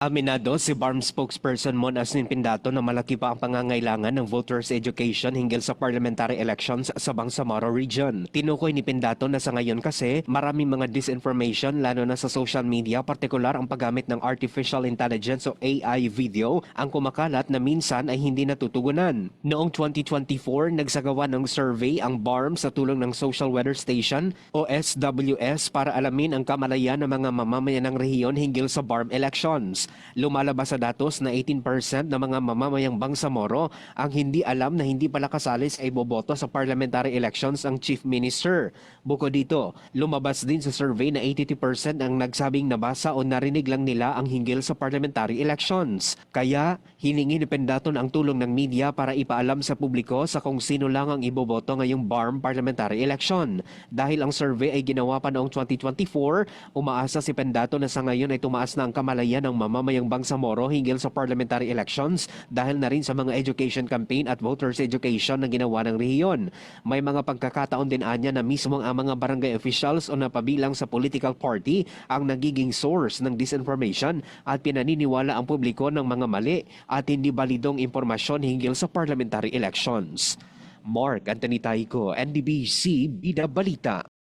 Aminado si BARM spokesperson Mon Asnin Pindato na malaki pa ang pangangailangan ng voters education hinggil sa parliamentary elections sa Bangsamoro region. Tinukoy ni Pindato na sa ngayon kasi maraming mga disinformation lalo na sa social media, partikular ang paggamit ng artificial intelligence o AI video ang kumakalat na minsan ay hindi natutugunan. Noong 2024, nagsagawa ng survey ang BARM sa tulong ng Social Weather Station o SWS para alamin ang kamalayan ng mga mamamayan ng rehiyon hinggil sa BARM elections. Lumalabas sa datos na 18% ng mga mamamayang Bangsamoro ang hindi alam na hindi pala kasali sa iboboto sa parliamentary elections ang chief minister. Bukod dito, lumabas din sa survey na 82% ang nagsabing nabasa o narinig lang nila ang hinggil sa parliamentary elections. Kaya, hiningi ni Pendaton ang tulong ng media para ipaalam sa publiko sa kung sino lang ang iboboto ngayong BARM parliamentary election. Dahil ang survey ay ginawa pa noong 2024, umaasa si Pendato na sa ngayon ay tumaas na ang kamalayan ng mamamayang Bangsamoro hinggil sa parliamentary elections dahil na rin sa mga education campaign at voters education na ginawa ng rehiyon. May mga pagkakataon din anya na mismo ang mga barangay officials o napabilang sa political party ang nagiging source ng disinformation at pinaniniwala ang publiko ng mga mali at hindi balidong impormasyon hinggil sa parliamentary elections. Mark Anthony NDBC Bida Balita.